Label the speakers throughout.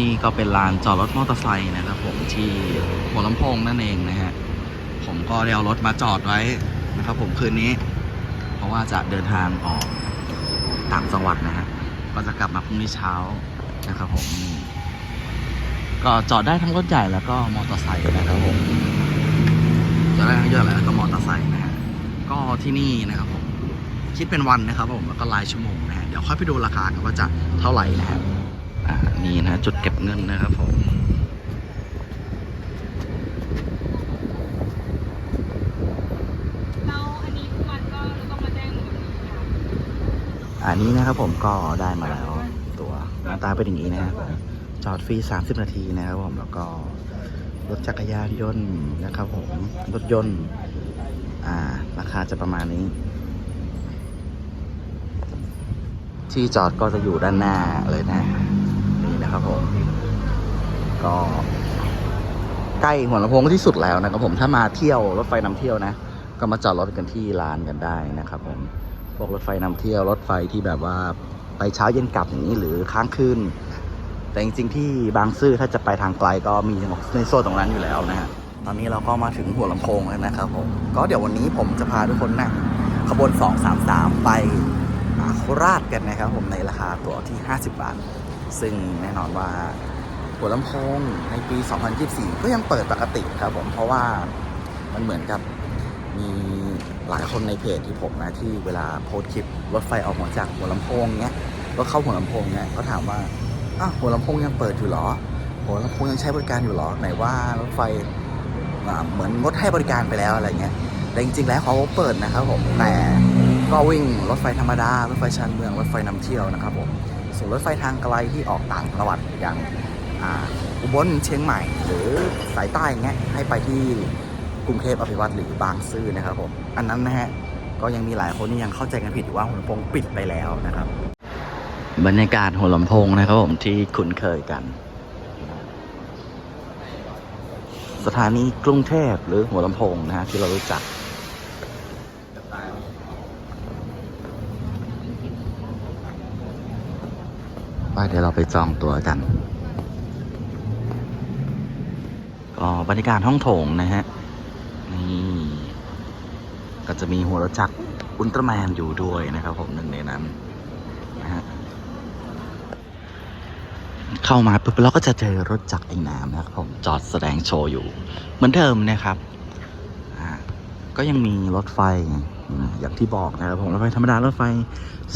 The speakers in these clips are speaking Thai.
Speaker 1: นี่ก็เป็นลานจอดรถมอเตอร์ไซค์นะครับผมที่หัวลำโพงนั่นเองนะฮะ ผมก็ได้เอารถมาจอดไว้นะครับผมคืนนี้ เพราะว่าจะเดินทางออกต่างจังหวัดนะฮะ ก็จะกลับมาพรุ่งนี้เช้านะครับผม ก็จอดได้ทั้งรถใหญ่แล้วก็มอเตอร์ไซค์นะครับผม จอดได้ทั้งเยอะแล้วก็มอเตอร์ไซค์นะฮะ ก็ที่นี่นะครับผม คิดเป็นวันนะครับผมแล้วก็รายชั่วโมงนะฮะ เดี๋ยวค่อยไปดูราคากันว่าจะเท่าไหร่นะฮะ อ่านี่นะจุดเก็บเงินนะครับผม
Speaker 2: เราอันนี้มันก็เราต้องมาแจ้งหนูแบบนี้ค่ะ
Speaker 1: อันนี้นะครับผมก็ได้มาแล้วตัวหน้าตาเป็นอย่างนี้นะครับผมจอดฟรี 30 นาทีนะครับผมแล้วก็รถจักรยานยนต์นะครับผมรถยนต์อ่าราคาจะประมาณนี้ ที่จอดก็จะอยู่ด้านหน้าเลยนะ นะครับผมก็ใกล้หัวลำโพงที่สุดแล้วนะครับผมถ้ามาเที่ยวรถไฟนำเที่ยวนะ ก็มาจอดรถกันที่ลานกันได้นะครับผมพวกรถไฟนำเที่ยวรถไฟที่แบบว่าไปเช้าเย็นกลับอย่างนี้หรือค้างคืนแต่จริงๆที่บางซื่อถ้าจะไปทางไกลก็มีในโซนตรงนั้นอยู่แล้วนะฮะตอนนี้เราก็มาถึงหัวลำโพงแล้วนะครับผมก็เดี๋ยววันนี้ผมจะพาทุกคนนั่งขบวน 233 ไปอ่าโคราชกันนะครับผมในราคาตั๋วที่ 50 บาท ซึ่งแน่นอนว่าหัวลำโพงในปี 2024 ก็ยังเปิดปกติครับผม เพราะว่ามันเหมือนกับมีหลายคนในเพจที่ผมนะ ที่เวลาโพสคลิปรถไฟออกมาจากหัวลำโพงเนี้ยรถเข้าหัวลำโพงเนี้ยก็ถามว่าอ้าวหัวลำโพงยังเปิดอยู่เหรอหัวลำโพงยังใช้บริการอยู่เหรอไหนว่ารถไฟเหมือนงดให้บริการไปแล้วอะไรเงี้ยแต่จริงๆแล้วเขาเปิดนะครับผมแต่ก็วิ่งรถไฟธรรมดารถไฟชานเมืองรถไฟนำเที่ยวนะครับผม ส่วนรถไฟทางไกลที่ออกต่างจังหวัดอย่างอุบลเชียงใหม่ หรือสายใต้อย่างเงี้ยให้ไปที่กรุงเทพอภิวัตรหรือบางซื่อนะครับผมอันนั้นนะฮะก็ยังมีหลายคนที่ยังเข้าใจกันผิดว่าหัวลำโพงปิดไปแล้วนะครับ บรรยากาศหัวลำโพงนะครับผมที่คุ้นเคยกัน สถานีกรุงเทพหรือหัวลำโพงนะฮะที่เรารู้จัก เดี๋ยวเราไปจองตัวกันก็บรรยากาศห้องโถงนะฮะ นี่ ก็จะมีหัวรถจักรอุลตร้าแมนอยู่ด้วยนะครับผมหนึ่งในนั้นนะฮะเข้ามาปุ๊บเราก็จะเจอรถจักรไอ้น้ำนะครับผมจอดแสดงโชว์อยู่ เหมือนเดิมนะครับก็ยังมีรถไฟอืมอย่างที่บอกนะครับผมรถไฟธรรมดารถไฟ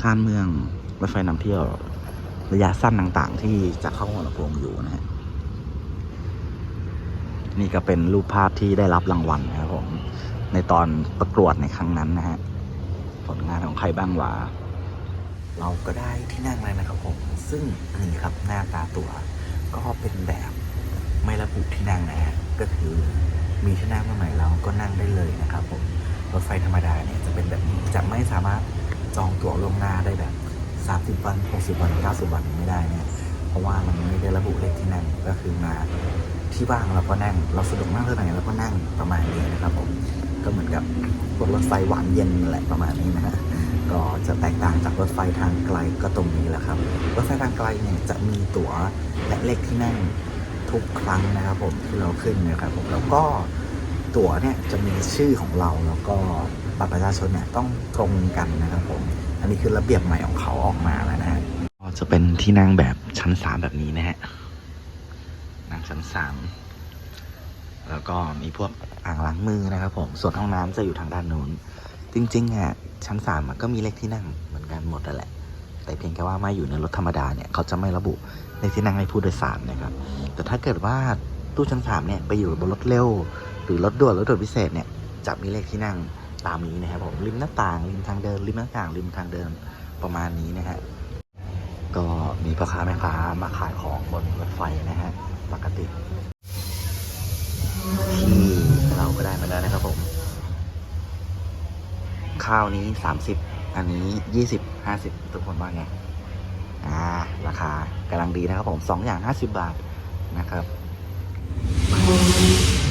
Speaker 1: ชานเมืองรถไฟนำเที่ยว ระยะสั้นต่างๆ ที่จะเข้าหัวลำโพงอยู่นะฮะนี่ก็เป็นรูปภาพที่ได้รับรางวัลนะครับผมในตอนประกวดในครั้งนั้นนะฮะผลงานของใครบ้างวะเราก็ได้ที่นั่งเลยนะครับผม ซึ่งนี่ครับหน้าตาตัว ก็เป็นแบบไม่ระบุที่นั่งนะฮะก็คือมีที่นั่งเมื่อไหร่เราก็นั่งได้เลยนะครับผมรถไฟธรรมดาเนี่ยจะเป็นแบบนี้จะไม่สามารถจองตั๋วล่วงหน้าได้แบบ 30 วัน 60 วัน 90 วันไม่ได้เนี่ย เพราะว่ามันไม่ได้ระบุเลขที่นั่งก็คือมาที่ว่างเราก็นั่ง เราสะดวกมากเท่าไหร่เราก็นั่งประมาณนี้นะครับผม ก็เหมือนกับพวกรถไฟหวานเย็นนั่นแหละประมาณนี้นะฮะ ก็จะแตกต่างจากรถไฟทางไกลก็ตรงนี้แหละครับ รถไฟทางไกลเนี่ยจะมีตั๋วและเลขที่นั่งทุกครั้งนะครับผมที่เราขึ้นนะครับผม แล้วก็ตั๋วเนี่ยจะมีชื่อของเราแล้วก็บัตรประชาชนเนี่ยต้องตรงกันนะครับผม อันนี้คือระเบียบใหม่ของเขาออกมาแล้วนะฮะจะเป็นที่นั่งแบบชั้นสามแบบนี้นะฮะนั่งชั้นสามแล้วก็มีพวกอ่างล้างมือนะครับ ผมส่วนห้องน้ำจะอยู่ทางด้านนู้นจริงๆอะชั้นสามก็มีเลขที่นั่งเหมือนกันหมดนั่นแหละ แต่เพียงแค่ว่ามาอยู่ในรถธรรมดาเนี่ยเขาจะไม่ระบุเลขที่นั่งให้ผู้โดยสารนะครับ แต่ถ้าเกิดว่าตู้ชั้นสามเนี่ยไปอยู่บนรถเร็ว หรือรถด่วนรถด่วนพิเศษเนี่ยจะมีเลขที่นั่ง ตามนี้นะครับผมริมหน้าต่างริมทางเดินริมหน้าต่างริมทางเดินประมาณนี้นะฮะก็มีพ่อค้าแม่ค้ามาขายของบนรถไฟนะฮะปกติที่เราก็ได้มาแล้วนะครับผมข้าวนี้สามสิบอันนี้ยี่สิบห้าสิบทุกคนว่าไง อ่า ราคากำลังดีนะครับผมสองอย่างห้าสิบบาทนะครับ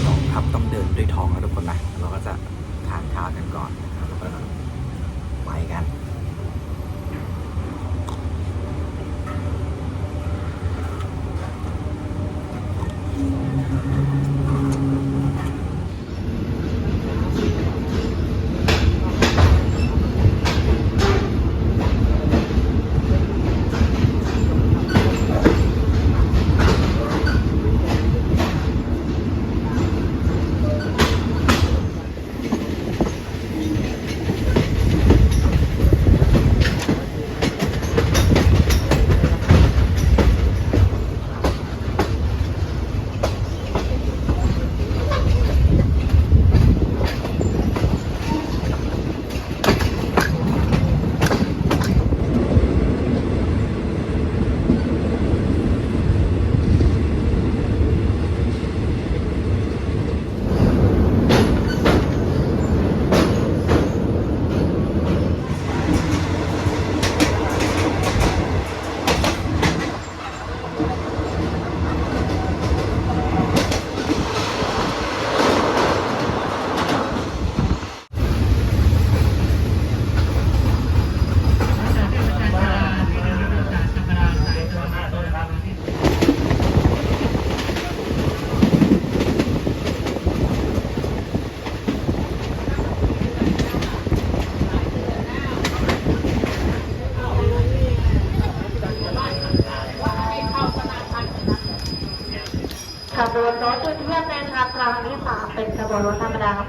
Speaker 1: ลองทับต้องเดินด้วยท้องนะทุกคนนะ เราก็จะานข้าวกันก่อนนะครับแล้วก็ไปกัน
Speaker 3: วโล้นธรรมดาครับ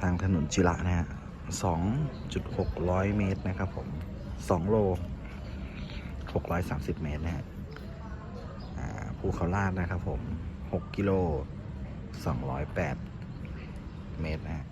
Speaker 3: ทางถนนจิระนะ
Speaker 1: ฮะสองจุดหกร้อยเมตรนะครับผมสองโลหกร้อยสามสิบเมตรนะฮะภูเขาลาดนะครับผมหกกิโลสองร้อยแปดเมตรนะฮะ